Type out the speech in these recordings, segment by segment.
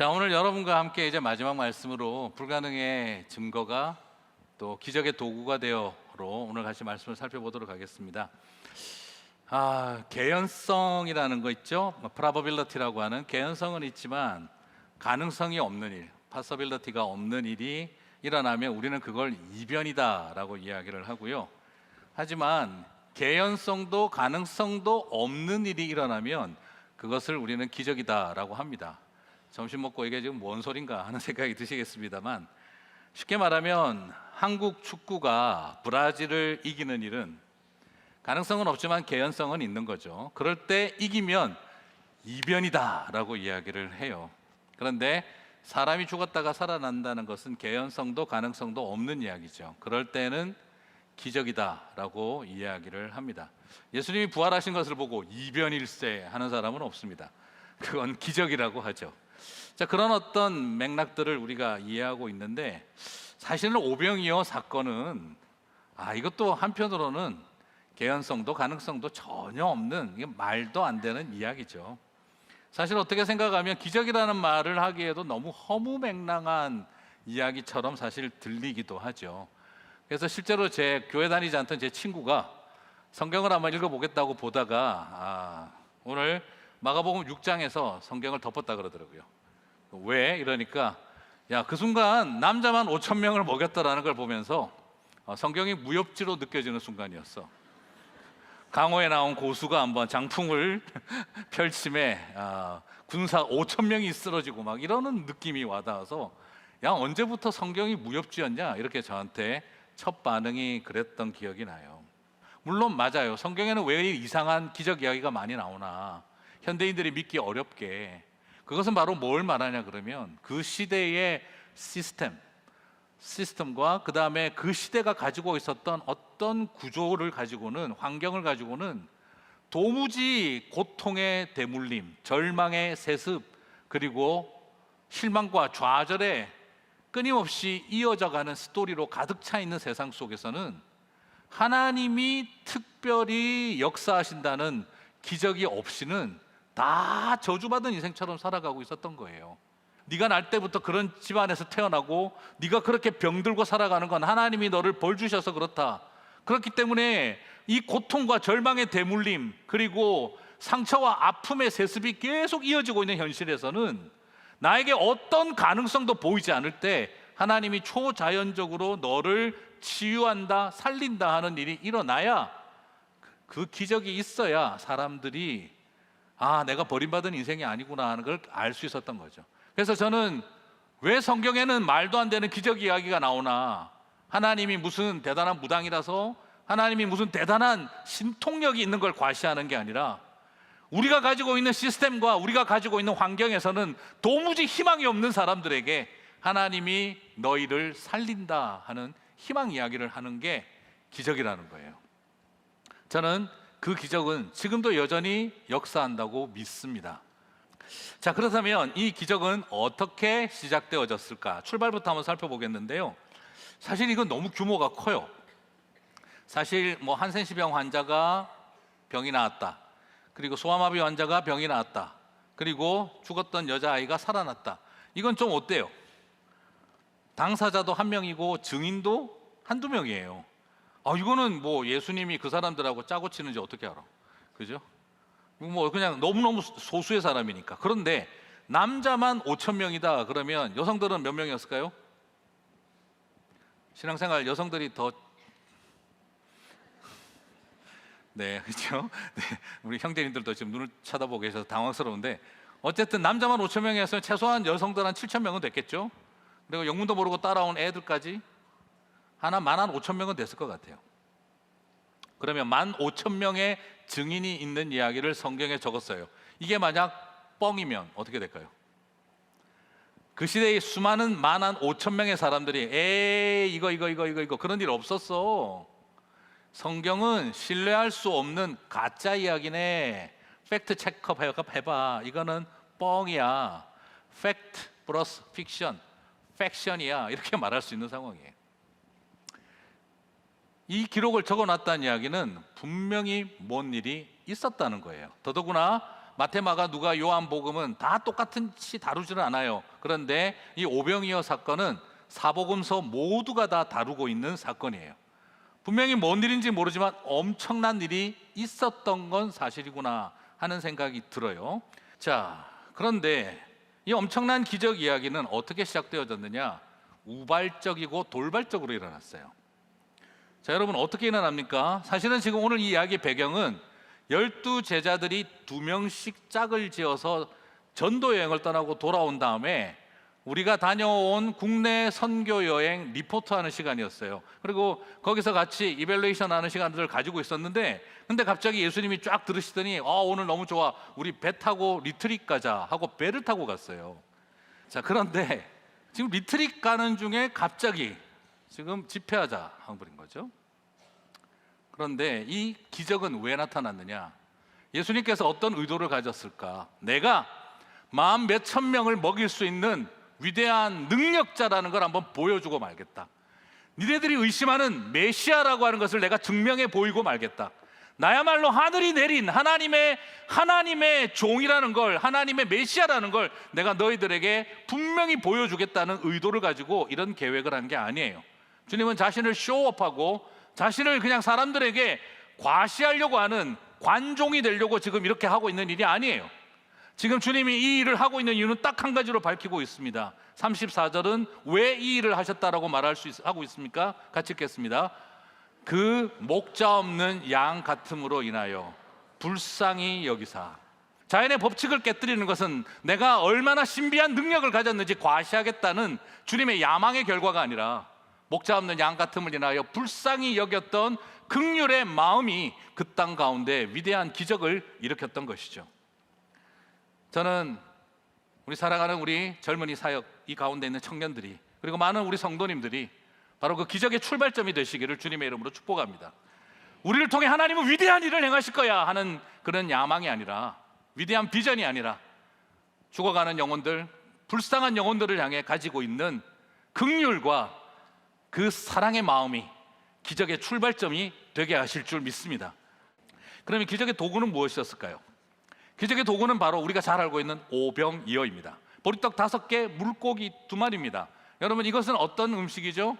네. 자, 오늘 여러분과 함께 이제 마지막 말씀으로 불가능의 증거가 또 기적의 도구가 되어로 오늘 같이 말씀을 살펴보도록 하겠습니다. 아, 개연성이라는 거 있죠? probability라고 하는 개연성은 있지만 가능성이 없는 일, possibility가 없는 일이 일어나면 우리는 그걸 이변이다라고 이야기를 하고요. 하지만 개연성도 가능성도 없는 일이 일어나면 그것을 우리는 기적이다라고 합니다. 점심 먹고 이게 지금 뭔 소린가 하는 생각이 드시겠습니다만 쉽게 말하면 한국 축구가 브라질을 이기는 일은 가능성은 없지만 개연성은 있는 거죠. 그럴 때 이기면 이변이다라고 이야기를 해요. 그런데 사람이 죽었다가 살아난다는 것은 개연성도 가능성도 없는 이야기죠. 그럴 때는 기적이다라고 이야기를 합니다. 예수님이 부활하신 것을 보고 이변일세 하는 사람은 없습니다. 그건 기적이라고 하죠. 자, 그런 어떤 맥락들을 우리가 이해하고 있는데 사실은 오병이어 사건은 아, 이것도 한편으로는 개연성도 가능성도 전혀 없는 말도 안 되는 이야기죠. 사실 어떻게 생각하면 기적이라는 말을 하기에도 너무 허무맹랑한 이야기처럼 사실 들리기도 하죠. 그래서 실제로 제 교회 다니지 않던 제 친구가 성경을 한번 읽어보겠다고 보다가 아, 오늘 마가복음 6장에서 성경을 덮었다 그러더라고요. 왜? 이러니까 야 그 순간 남자만 5천 명을 먹였다라는 걸 보면서 어, 성경이 무협지로 느껴지는 순간이었어. 강호에 나온 고수가 한번 장풍을 펼침에 아, 군사 5천 명이 쓰러지고 막 이러는 느낌이 와닿아서 야 언제부터 성경이 무협지였냐 이렇게 저한테 첫 반응이 그랬던 기억이 나요. 물론 맞아요. 성경에는 왜 이상한 기적 이야기가 많이 나오나 현대인들이 믿기 어렵게 그것은 바로 뭘 말하냐 그러면 그 시대의 시스템 시스템과 그 다음에 그 시대가 가지고 있었던 어떤 구조를 가지고는 환경을 가지고는 도무지 고통의 대물림, 절망의 세습, 그리고 실망과 좌절에 끊임없이 이어져가는 스토리로 가득 차 있는 세상 속에서는 하나님이 특별히 역사하신다는 기적이 없이는 다 저주받은 인생처럼 살아가고 있었던 거예요. 네가 날 때부터 그런 집안에서 태어나고 네가 그렇게 병들고 살아가는 건 하나님이 너를 벌 주셔서 그렇다. 그렇기 때문에 이 고통과 절망의 대물림 그리고 상처와 아픔의 세습이 계속 이어지고 있는 현실에서는 나에게 어떤 가능성도 보이지 않을 때 하나님이 초자연적으로 너를 치유한다, 살린다 하는 일이 일어나야 그 기적이 있어야 사람들이 아, 내가 버림받은 인생이 아니구나 하는 걸 알 수 있었던 거죠. 그래서 저는 왜 성경에는 말도 안 되는 기적 이야기가 나오나 하나님이 무슨 대단한 무당이라서 하나님이 무슨 대단한 신통력이 있는 걸 과시하는 게 아니라 우리가 가지고 있는 시스템과 우리가 가지고 있는 환경에서는 도무지 희망이 없는 사람들에게 하나님이 너희를 살린다 하는 희망 이야기를 하는 게 기적이라는 거예요. 저는 그 기적은 지금도 여전히 역사한다고 믿습니다. 자, 그렇다면 이 기적은 어떻게 시작되어졌을까? 출발부터 한번 살펴보겠는데요. 사실 이건 너무 규모가 커요. 사실 뭐 한센시병 환자가 병이 나왔다. 그리고 소아마비 환자가 병이 나왔다. 그리고 죽었던 여자아이가 살아났다. 이건 좀 어때요? 당사자도 한 명이고 증인도 한두 명이에요. 아, 이거는 뭐 예수님이 그 사람들하고 짜고 치는지 어떻게 알아? 그죠? 뭐 그냥 너무너무 소수의 사람이니까. 그런데 남자만 5천 명이다 그러면 여성들은 몇 명이었을까요? 신앙생활 여성들이 더 네, 그렇죠. 네, 우리 형제님들도 지금 눈을 쳐다보고 계셔서 당황스러운데 어쨌든 남자만 5천 명이었으면 최소한 여성들 한 7천 명은 됐겠죠. 그리고 영문도 모르고 따라온 애들까지 하나 만한 5천 명은 됐을 것 같아요. 그러면 만 5천 명의 증인이 있는 이야기를 성경에 적었어요. 이게 만약 뻥이면 어떻게 될까요? 그 시대에 수많은 만한 5천 명의 사람들이 에이 이거 이거 이거 이거 이거 그런 일 없었어. 성경은 신뢰할 수 없는 가짜 이야기네. 팩트 체크업 해봐. 이거는 뻥이야. 팩트 플러스 픽션, 팩션이야. 이렇게 말할 수 있는 상황이에요. 이 기록을 적어 놨다는 이야기는 분명히 뭔 일이 있었다는 거예요. 더더구나 마테마가 누가 요한복음은 다 똑같이 다루지는 않아요. 그런데 이 오병이어 사건은 사복음서 모두가 다 다루고 있는 사건이에요. 분명히 뭔 일인지 모르지만 엄청난 일이 있었던 건 사실이구나 하는 생각이 들어요. 자, 그런데 이 엄청난 기적 이야기는 어떻게 시작되어졌느냐? 우발적이고 돌발적으로 일어났어요. 자, 여러분 어떻게 일어납니까? 사실은 지금 오늘 이 이야기의 배경은 열두 제자들이 두 명씩 짝을 지어서 전도 여행을 떠나고 돌아온 다음에 우리가 다녀온 국내 선교 여행 리포트하는 시간이었어요. 그리고 거기서 같이 이벨레이션 하는 시간들을 가지고 있었는데, 근데 갑자기 예수님이 쫙 들으시더니, 아 오늘 너무 좋아, 우리 배 타고 리트릭 가자 하고 배를 타고 갔어요. 자 그런데 지금 리트릭 가는 중에 갑자기 지금 집회하자 한 분인 거죠. 그런데 이 기적은 왜 나타났느냐? 예수님께서 어떤 의도를 가졌을까? 내가 마음 몇 천 명을 먹일 수 있는 위대한 능력자라는 걸 한번 보여주고 말겠다. 니네들이 의심하는 메시아라고 하는 것을 내가 증명해 보이고 말겠다. 나야말로 하늘이 내린 하나님의 하나님의 종이라는 걸 하나님의 메시아라는 걸 내가 너희들에게 분명히 보여주겠다는 의도를 가지고 이런 계획을 한 게 아니에요. 주님은 자신을 쇼업하고 자신을 그냥 사람들에게 과시하려고 하는 관종이 되려고 지금 이렇게 하고 있는 일이 아니에요. 지금 주님이 이 일을 하고 있는 이유는 딱 한 가지로 밝히고 있습니다. 34절은 왜 이 일을 하셨다라고 말할 수 있, 하고 있습니까? 같이 읽겠습니다. 그 목자 없는 양 같음으로 인하여 불쌍히 여기사 자연의 법칙을 깨뜨리는 것은 내가 얼마나 신비한 능력을 가졌는지 과시하겠다는 주님의 야망의 결과가 아니라 목자 없는 양 같음을 인하여 불쌍히 여겼던 극률의 마음이 그 땅 가운데 위대한 기적을 일으켰던 것이죠. 저는 우리 사랑하는 우리 젊은이 사역 이 가운데 있는 청년들이 그리고 많은 우리 성도님들이 바로 그 기적의 출발점이 되시기를 주님의 이름으로 축복합니다. 우리를 통해 하나님은 위대한 일을 행하실 거야 하는 그런 야망이 아니라 위대한 비전이 아니라 죽어가는 영혼들, 불쌍한 영혼들을 향해 가지고 있는 극률과 그 사랑의 마음이 기적의 출발점이 되게 하실 줄 믿습니다. 그러면 기적의 도구는 무엇이었을까요? 기적의 도구는 바로 우리가 잘 알고 있는 오병이어입니다. 보리떡 다섯 개, 물고기 두 마리입니다. 여러분 이것은 어떤 음식이죠?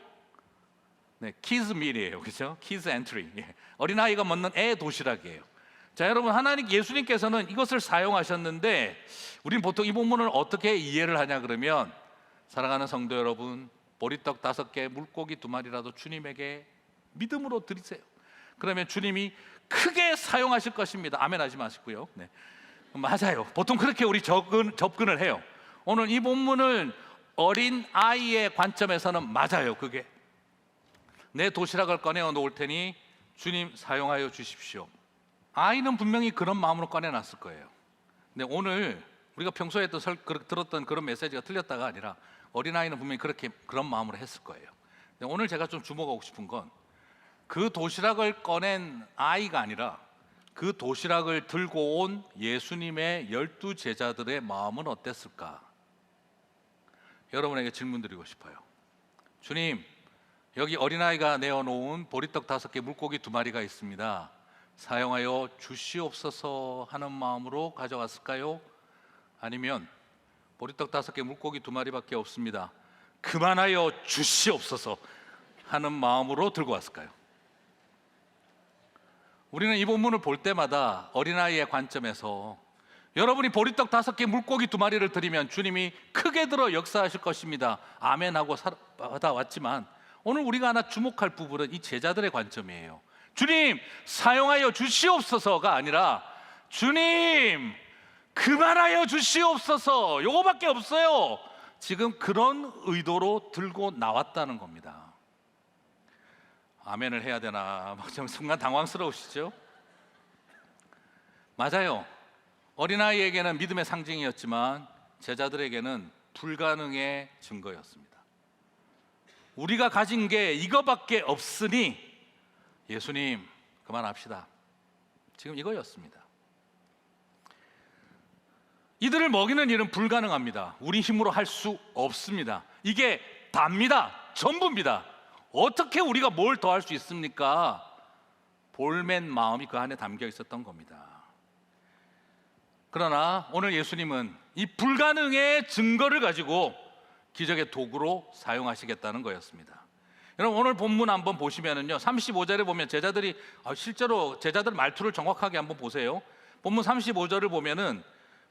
네, 키즈 밀이에요, 그렇죠? 키즈 엔트리. 예. 어린 아이가 먹는 애 도시락이에요. 자, 여러분 하나님 예수님께서는 이것을 사용하셨는데 우리는 보통 이 본문을 어떻게 이해를 하냐 그러면 사랑하는 성도 여러분, 보리떡 다섯 개, 물고기 두 마리라도 주님에게 믿음으로 드리세요. 그러면 주님이 크게 사용하실 것입니다. 아멘 하지 마시고요. 네. 맞아요. 보통 그렇게 우리 접근, 접근을 해요. 오늘 이 본문을 어린 아이의 관점에서는 맞아요. 그게 내 도시락을 꺼내어 놓을 테니 주님 사용하여 주십시오. 아이는 분명히 그런 마음으로 꺼내놨을 거예요. 근데 오늘 우리가 평소에 또 설, 그- 들었던 그런 메시지가 틀렸다가 아니라 어린 아이는 분명히 그렇게 그런 마음으로 했을 거예요. 오늘 제가 좀 주목하고 싶은 건 그 도시락을 꺼낸 아이가 아니라 그 도시락을 들고 온 예수님의 열두 제자들의 마음은 어땠을까? 여러분에게 질문 드리고 싶어요. 주님, 여기 어린아이가 내어놓은 보리떡 다섯 개, 물고기 두 마리가 있습니다. 사용하여 주시옵소서 하는 마음으로 가져갔을까요? 아니면 보리떡 다섯 개, 물고기 두 마리밖에 없습니다. 그만하여 주시옵소서 하는 마음으로 들고 왔을까요? 우리는 이 본문을 볼 때마다 어린아이의 관점에서 여러분이 보리떡 다섯 개 물고기 두 마리를 드리면 주님이 크게 들어 역사하실 것입니다. 아멘 하고 살- 받아왔지만 오늘 우리가 하나 주목할 부분은 이 제자들의 관점이에요. 주님 사용하여 주시옵소서가 아니라 주님 그만하여 주시옵소서 요거밖에 없어요. 지금 그런 의도로 들고 나왔다는 겁니다. 아멘을 해야 되나 막 좀 순간 당황스러우시죠? 맞아요. 어린아이에게는 믿음의 상징이었지만 제자들에게는 불가능의 증거였습니다. 우리가 가진 게 이거밖에 없으니 예수님 그만합시다. 지금 이거였습니다. 이들을 먹이는 일은 불가능합니다. 우리 힘으로 할 수 없습니다. 이게 답니다. 전부입니다. 어떻게 우리가 뭘 더 할 수 있습니까? 볼맨 마음이 그 안에 담겨 있었던 겁니다. 그러나 오늘 예수님은 이 불가능의 증거를 가지고 기적의 도구로 사용하시겠다는 거였습니다. 여러분 오늘 본문 한번 보시면은요. 35절에 보면 제자들이 아, 실제로 제자들 말투를 정확하게 한번 보세요. 본문 35절을 보면은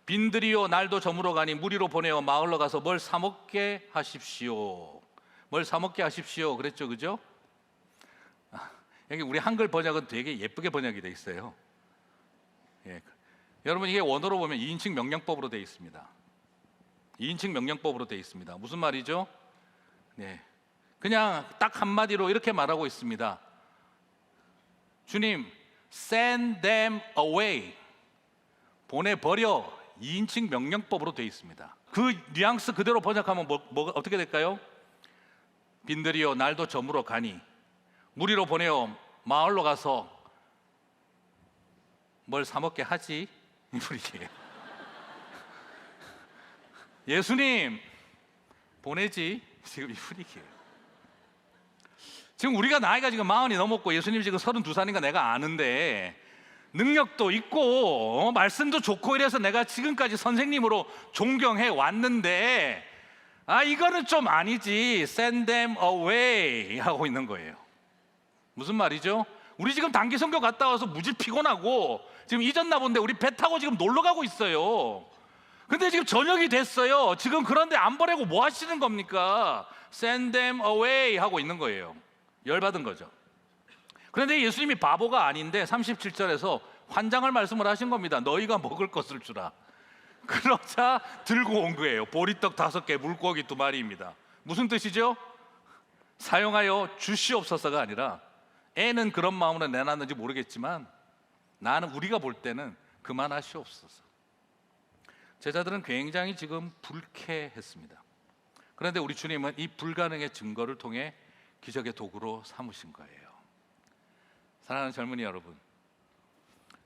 빈들이요 날도 저물어 가니 무리로 보내어 마을로 가서 뭘 사 먹게 하십시오. 뭘 사 먹게 하십시오. 그랬죠. 그죠? 아, 여기 우리 한글 번역은 되게 예쁘게 번역이 돼 있어요. 예. 여러분 이게 원어로 보면 2인칭 명령법으로 되어 있습니다. 2인칭 명령법으로 되어 있습니다. 무슨 말이죠? 네. 그냥 딱 한마디로 이렇게 말하고 있습니다. 주님, send them away. 보내버려. 2인칭 명령법으로 되어 있습니다. 그 뉘앙스 그대로 번역하면 뭐, 뭐 어떻게 될까요? 빈들이여 날도 저물어 가니 무리로 보내어 마을로 가서 뭘 사먹게 하지? 이 분이에요. 예수님 보내지 지금 이 분위기예요. 지금 우리가 나이가 지금 마흔이 넘었고 예수님 지금 서른두 살인가 내가 아는데 능력도 있고 어, 말씀도 좋고 이래서 내가 지금까지 선생님으로 존경해 왔는데 아 이거는 좀 아니지 send them away 하고 있는 거예요. 무슨 말이죠? 우리 지금 단기 선교 갔다 와서 무지 피곤하고 지금 잊었나 본데 우리 배 타고 지금 놀러 가고 있어요. 근데 지금 저녁이 됐어요. 지금 그런데 안 보내고 뭐 하시는 겁니까? Send them away 하고 있는 거예요. 열받은 거죠. 그런데 예수님이 바보가 아닌데 37절에서 환장을 말씀을 하신 겁니다. 너희가 먹을 것을 주라. 그러자 들고 온 거예요. 보리떡 다섯 개, 물고기 두 마리입니다. 무슨 뜻이죠? 사용하여 주시옵소서가 아니라 애는 그런 마음으로 내놨는지 모르겠지만 나는 우리가 볼 때는 그만하시옵소서. 제자들은 굉장히 지금 불쾌했습니다. 그런데 우리 주님은 이 불가능의 증거를 통해 기적의 도구로 삼으신 거예요. 사랑하는 젊은이 여러분,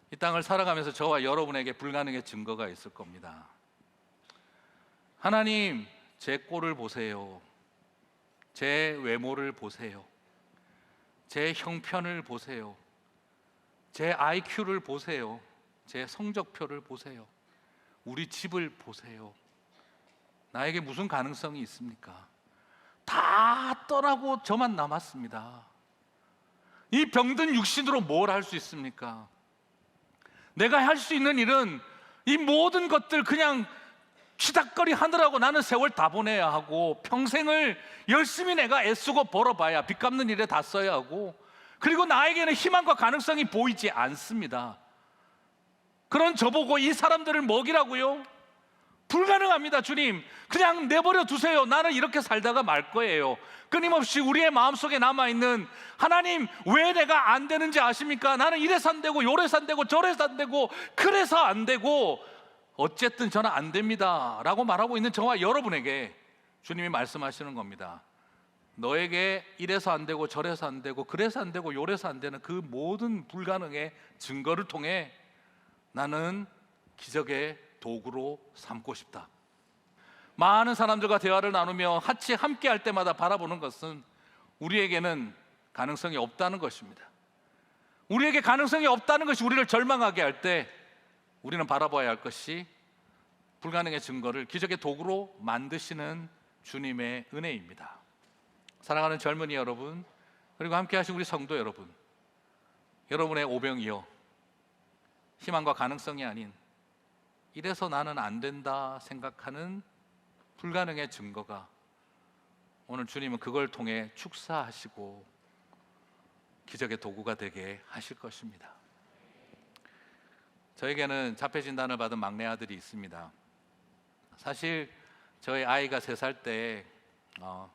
이 땅을 살아가면서 저와 여러분에게 불가능의 증거가 있을 겁니다. 하나님, 제 꼴을 보세요. 제 외모를 보세요. 제 형편을 보세요. 제 IQ를 보세요. 제 성적표를 보세요. 우리 집을 보세요. 나에게 무슨 가능성이 있습니까? 다 떠나고 저만 남았습니다. 이 병든 육신으로 뭘 할 수 있습니까? 내가 할 수 있는 일은 이 모든 것들 그냥 치닥거리 하느라고 나는 세월 다 보내야 하고 평생을 열심히 내가 애쓰고 벌어봐야 빚 갚는 일에 다 써야 하고 그리고 나에게는 희망과 가능성이 보이지 않습니다. 그런 저보고 이 사람들을 먹이라고요? 불가능합니다, 주님. 그냥 내버려 두세요. 나는 이렇게 살다가 말 거예요. 끊임없이 우리의 마음속에 남아있는 하나님, 왜 내가 안 되는지 아십니까? 나는 이래서 안 되고, 요래서 안 되고, 저래서 안 되고, 그래서 안 되고, 어쨌든 저는 안 됩니다. 라고 말하고 있는 저와 여러분에게 주님이 말씀하시는 겁니다. 너에게 이래서 안 되고, 저래서 안 되고, 그래서 안 되고, 요래서 안 되는 그 모든 불가능의 증거를 통해 나는 기적의 도구로 삼고 싶다. 많은 사람들과 대화를 나누며 같이 함께 할 때마다 바라보는 것은 우리에게는 가능성이 없다는 것입니다. 우리에게 가능성이 없다는 것이 우리를 절망하게 할 때 우리는 바라봐야 할 것이 불가능의 증거를 기적의 도구로 만드시는 주님의 은혜입니다. 사랑하는 젊은이 여러분, 그리고 함께 하신 우리 성도 여러분, 여러분의 오병이요. 희망과 가능성이 아닌 이래서 나는 안 된다 생각하는 불가능의 증거가 오늘 주님은 그걸 통해 축사하시고 기적의 도구가 되게 하실 것입니다. 저에게는 자폐 진단을 받은 막내 아들이 있습니다. 사실 저희 아이가 세 살때 어,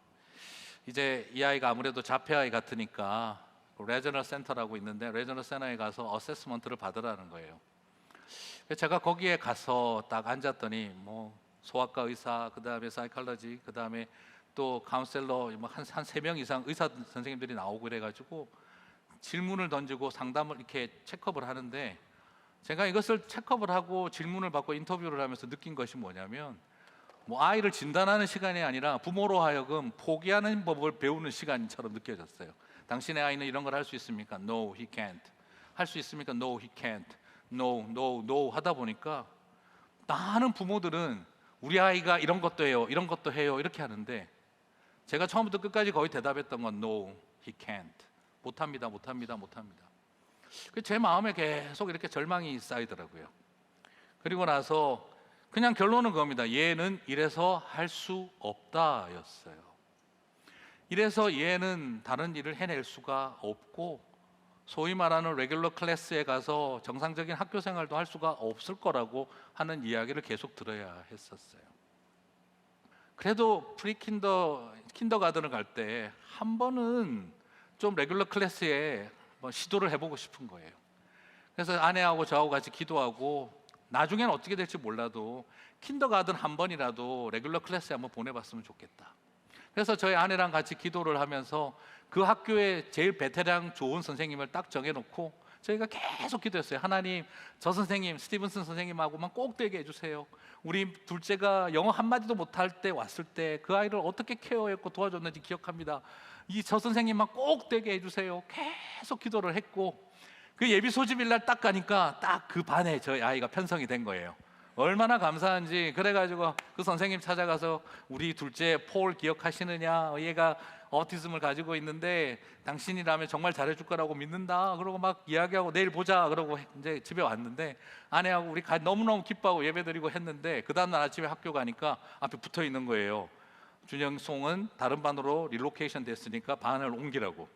이제 이 아이가 아무래도 자폐 아이 같으니까 레저널 센터라고 있는데 레저널 센터에 가서 어세스먼트를 받으라는 거예요. 제가 거기에 가서 딱 앉았더니 뭐 소아과 의사, 그 다음에 사이칼러지, 그 다음에 또 카운셀러 뭐한한세 명 이상 의사 선생님들이 나오고 그래가지고 질문을 던지고 상담을 이렇게 체크업을 하는데 제가 이것을 체크업을 하고 질문을 받고 인터뷰를 하면서 느낀 것이 뭐냐면 뭐 아이를 진단하는 시간이 아니라 부모로 하여금 포기하는 법을 배우는 시간처럼 느껴졌어요. 당신의 아이는 이런 걸 할 수 있습니까? No, he can't. 할 수 있습니까? No, he can't. No, no, no 하다 보니까 많은 부모들은 우리 아이가 이런 것도 해요, 이런 것도 해요 이렇게 하는데 제가 처음부터 끝까지 거의 대답했던 건 No, he can't. 못합니다, 못합니다, 못합니다. 그제 마음에 계속 이렇게 절망이 쌓이더라고요. 그리고 나서 그냥 결론은 그겁니다. 얘는 이래서 할 수 없다였어요. 이래서 얘는 다른 일을 해낼 수가 없고 소위 말하는 레귤러 클래스에 가서 정상적인 학교 생활도 할 수가 없을 거라고 하는 이야기를 계속 들어야 했었어요. 그래도 프리킨더 킨더가든을 갈 때 한 번은 좀 레귤러 클래스에 뭐 시도를 해보고 싶은 거예요. 그래서 아내하고 저하고 같이 기도하고 나중에는 어떻게 될지 몰라도 킨더가든 한 번이라도 레귤러 클래스에 한번 보내봤으면 좋겠다. 그래서 저희 아내랑 같이 기도를 하면서 그 학교에 제일 베테랑 좋은 선생님을 딱 정해놓고 저희가 계속 기도했어요. 하나님, 저 선생님, 스티븐슨 선생님하고만 꼭 되게 해주세요. 우리 둘째가 영어 한마디도 못할 때 왔을 때 그 아이를 어떻게 케어했고 도와줬는지 기억합니다. 이 저 선생님만 꼭 되게 해주세요. 계속 기도를 했고 그 예비 소집일 날 딱 가니까 딱 그 반에 저희 아이가 편성이 된 거예요. 얼마나 감사한지 그래가지고 그 선생님 찾아가서 우리 둘째 폴 기억하시느냐? 얘가 어티즘을 가지고 있는데 당신이라면 정말 잘해줄 거라고 믿는다. 그러고 막 이야기하고 내일 보자. 그러고 이제 집에 왔는데 아내하고 우리 가- 너무너무 기뻐하고 예배드리고 했는데 그 다음날 아침에 학교 가니까 앞에 붙어 있는 거예요. 준영송은 다른 반으로 릴로케이션 됐으니까 반을 옮기라고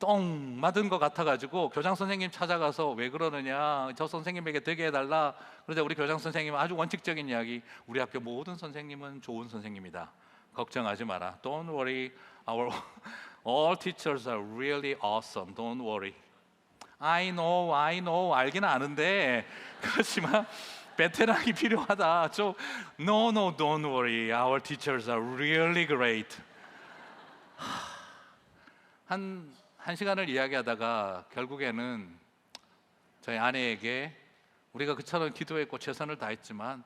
똥 맞은 것 같아가지고 교장 선생님 찾아가서 왜 그러느냐? 저 선생님에게 되게 해달라. 그러자 우리 교장 선생님은 아주 원칙적인 이야기 우리 학교 모든 선생님은 좋은 선생님이다. 걱정하지 마라. Don't worry. Our all teachers are really awesome. Don't worry. I know I know. 알기는 아는데. 그렇지만 베테랑이 필요하다. 좀 No no don't worry. Our teachers are really great. 한, 한 시간을 이야기하다가 결국에는 저희 아내에게 우리가 그처럼 기도했고 최선을 다했지만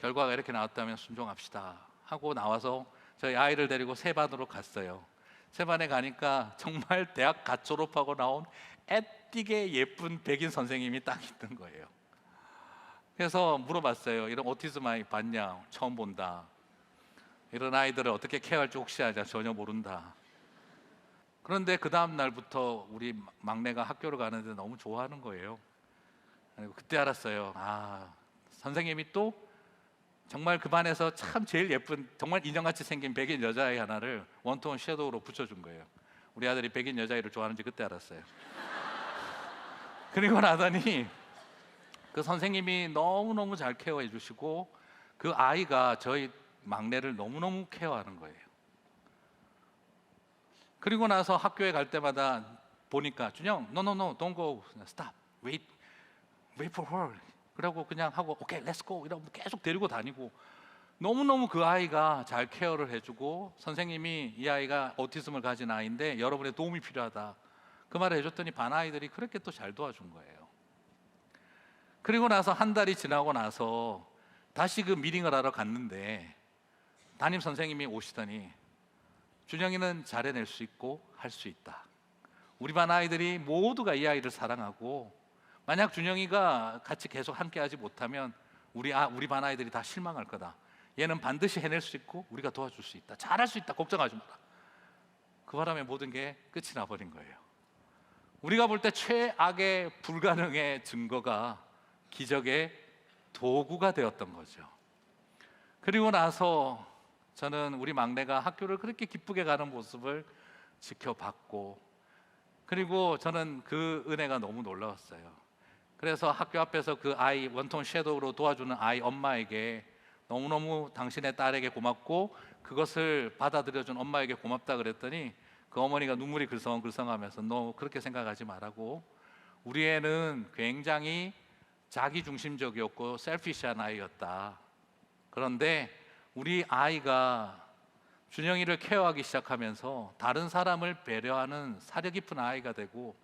결과가 이렇게 나왔다면 순종합시다 하고 나와서 저희 아이를 데리고 세반으로 갔어요. 세반에 가니까 정말 대학 갓 졸업하고 나온 애띠게 예쁜 백인 선생님이 딱 있는 거예요. 그래서 물어봤어요. 이런 오티즘 아이 봤냐? 처음 본다. 이런 아이들을 어떻게 케어할지 혹시 알자 전혀 모른다. 그런데 그 다음 날부터 우리 막내가 학교를 가는데 너무 좋아하는 거예요. 그때 알았어요. 아 선생님이 또 정말 그 반에서 참 제일 예쁜 정말 인형같이 생긴 백인 여자아이 하나를 원톤 섀도우로 붙여준 거예요. 우리 아들이 백인 여자아이를 좋아하는지 그때 알았어요. 그리고 나더니 그 선생님이 너무 너무 잘 케어해 주시고 그 아이가 저희 막내를 너무 너무 케어하는 거예요. 그리고 나서 학교에 갈 때마다 보니까 준영, no no no, don't go, stop, wait, wait for her. 그러고 그냥 하고 오케이, let's go 이러고 계속 데리고 다니고 너무 너무 그 아이가 잘 케어를 해주고 선생님이 이 아이가 오티즘을 가진 아이인데 여러분의 도움이 필요하다. 그 말을 해줬더니 반 아이들이 그렇게 또 잘 도와준 거예요. 그리고 나서 한 달이 지나고 나서 다시 그 미팅을 하러 갔는데 담임 선생님이 오시더니 준영이는 잘해낼 수 있고 할 수 있다. 우리 반 아이들이 모두가 이 아이를 사랑하고 만약 준영이가 같이 계속 함께하지 못하면 우리 아, 우리 반 아이들이 다 실망할 거다. 얘는 반드시 해낼 수 있고 우리가 도와줄 수 있다. 잘할 수 있다. 걱정하지 마라. 그 바람에 모든 게 끝이 나버린 거예요. 우리가 볼 때 최악의 불가능의 증거가 기적의 도구가 되었던 거죠. 그리고 나서 저는 우리 막내가 학교를 그렇게 기쁘게 가는 모습을 지켜봤고 그리고 저는 그 은혜가 너무 놀라웠어요. 그래서 학교 앞에서 그 아이 원톤 섀도우로 도와주는 아이 엄마에게 너무너무 당신의 딸에게 고맙고 그것을 받아들여준 엄마에게 고맙다 그랬더니 그 어머니가 눈물이 글썽글썽하면서 너 그렇게 생각하지 말라고 우리 애는 굉장히 자기 중심적이었고 셀피시한 아이였다. 그런데 우리 아이가 준영이를 케어하기 시작하면서 다른 사람을 배려하는 사려 깊은 아이가 되고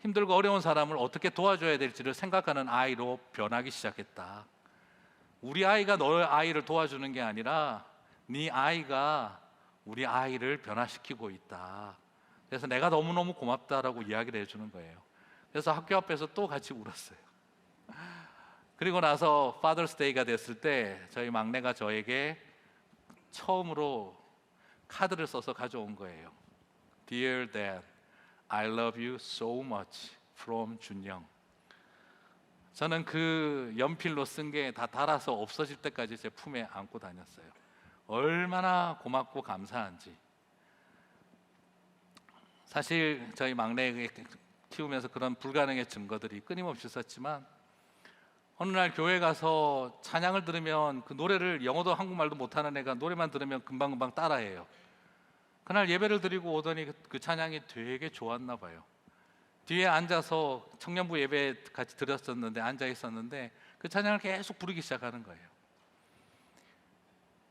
힘들고 어려운 사람을 어떻게 도와줘야 될지를 생각하는 아이로 변하기 시작했다. 우리 아이가 너의 아이를 도와주는 게 아니라 네 아이가 우리 아이를 변화시키고 있다. 그래서 내가 너무너무 고맙다라고 이야기를 해주는 거예요. 그래서 학교 앞에서 또 같이 울었어요. 그리고 나서 파더스 데이가 됐을 때 저희 막내가 저에게 처음으로 카드를 써서 가져온 거예요. Dear Dad, I love you so much from 준영. 저는 그 연필로 쓴 게다 닳아서 없어질 때까지 제 품에 안고 다녔어요. 얼마나 고맙고 감사한지. 사실 저희 막내에게 키우면서 그런 불가능의 증거들이 끊임없이 있었지만 어느 날 교회 가서 찬양을 들으면 그 노래를 영어도 한국말도 못하는 애가 노래만 들으면 금방금방 따라해요. 그날 예배를 드리고 오더니 그- 그 찬양이 되게 좋았나 봐요. 뒤에 앉아서 청년부 예배 같이 드렸었는데 앉아 있었는데 그 찬양을 계속 부르기 시작하는 거예요.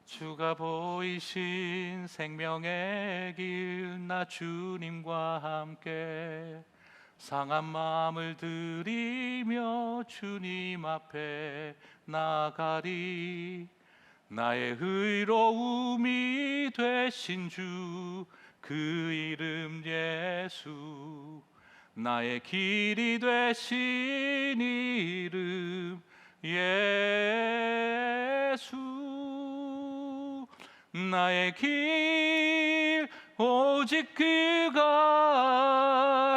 주가 보이신 생명의 길 나 주님과 함께 상한 마음을 들이며 주님 앞에 나가리. 나의 의로움이 되신 주 그 이름 예수. 나의 길이 되신 이름 예수. 나의 길 오직 그가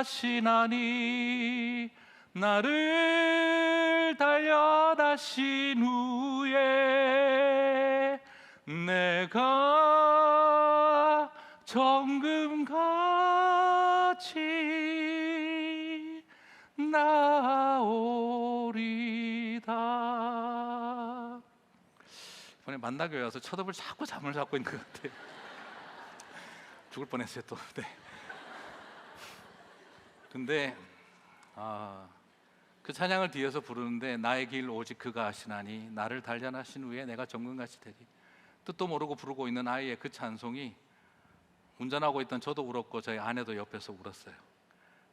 시나니 나를 달려다신 후에 내가 정금같이 나오리다. 이번에 만나교회 와서 첫업을 자꾸 잠을 잡고 있는 것 같아요 죽을 뻔했어요 또 네. 근데 아, 그 찬양을 뒤에서 부르는데 나의 길 오직 그가 하시나니 나를 단련하신 후에 내가 정금같이 되리 뜻도 모르고 부르고 있는 아이의 그 찬송이 운전하고 있던 저도 울었고 저희 아내도 옆에서 울었어요.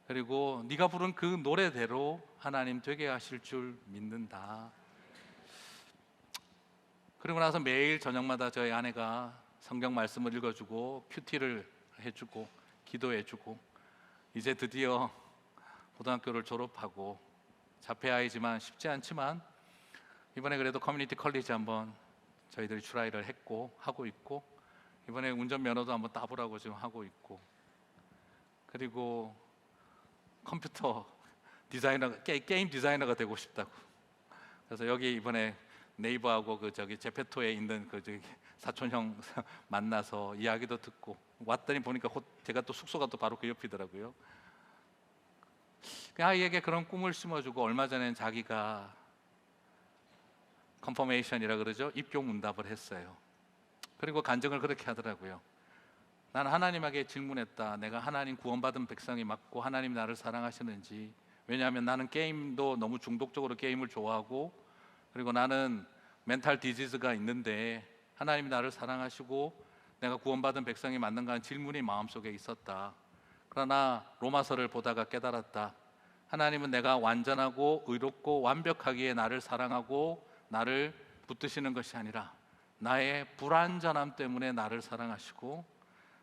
그리고 네가 부른 그 노래대로 하나님 되게 하실 줄 믿는다. 그리고 나서 매일 저녁마다 저희 아내가 성경 말씀을 읽어주고 큐티를 해주고 기도해주고 이제 드디어 고등학교를 졸업하고 자폐 아이지만 쉽지 않지만 이번에 그래도 커뮤니티 컬리지 한번 저희들이 트라이를 했고 하고 있고 이번에 운전 면허도 한번 따보라고 지금 하고 있고 그리고 컴퓨터 디자이너 게, 게임 디자이너가 되고 싶다고. 그래서 여기 이번에 네이버하고 그 저기 제페토에 있는 그 저기 사촌 형 만나서 이야기도 듣고 왔더니 보니까 호- 제가 또 숙소가 또 바로 그 옆이더라고요. 그 아이에게 그런 꿈을 심어주고 얼마 전엔 자기가 컨퍼메이션이라 그러죠 입교 문답을 했어요. 그리고 간증을 그렇게 하더라고요. 나는 하나님에게 질문했다. 내가 하나님 구원받은 백성이 맞고 하나님 나를 사랑하시는지. 왜냐하면 나는 게임도 너무 중독적으로 게임을 좋아하고 그리고 나는 멘탈 디지즈가 있는데 하나님이 나를 사랑하시고 내가 구원받은 백성이 맞는가 하는 질문이 마음속에 있었다. 그러나 로마서를 보다가 깨달았다. 하나님은 내가 완전하고 의롭고 완벽하기에 나를 사랑하고 나를 붙드시는 것이 아니라 나의 불완전함 때문에 나를 사랑하시고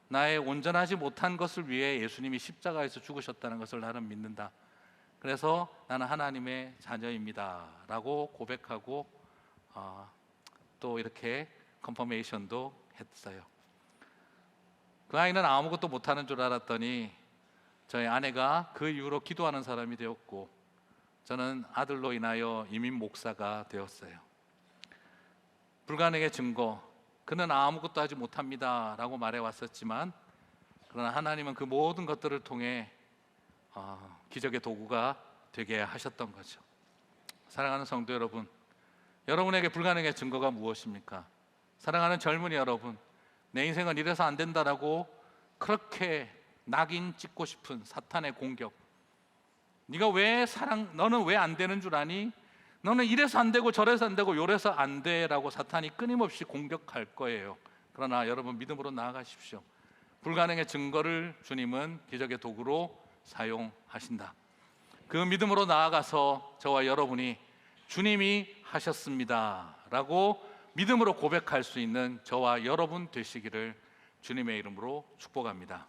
나의 온전하지 못한 것을 위해 예수님이 십자가에서 죽으셨다는 것을 나는 믿는다. 그래서 나는 하나님의 자녀입니다라고 고백하고 어, 또 이렇게 컨퍼메이션도 했어요. 그 아이는 아무것도 못하는 줄 알았더니 저희 아내가 그 이후로 기도하는 사람이 되었고 저는 아들로 인하여 이민 목사가 되었어요. 불가능의 증거 그는 아무것도 하지 못합니다라고 말해 왔었지만 그러나 하나님은 그 모든 것들을 통해 어, 기적의 도구가 되게 하셨던 거죠. 사랑하는 성도 여러분, 여러분에게 불가능의 증거가 무엇입니까? 사랑하는 젊은이 여러분, 내 인생은 이래서 안 된다라고 그렇게 낙인 찍고 싶은 사탄의 공격. 네가 왜 사랑 너는 왜 안 되는 줄 아니? 너는 이래서 안 되고 저래서 안 되고 요래서 안 돼라고 사탄이 끊임없이 공격할 거예요. 그러나 여러분 믿음으로 나아가십시오. 불가능의 증거를 주님은 기적의 도구로 사용하신다. 그 믿음으로 나아가서 저와 여러분이 주님이 하셨습니다 라고 믿음으로 고백할 수 있는 저와 여러분 되시기를 주님의 이름으로 축복합니다.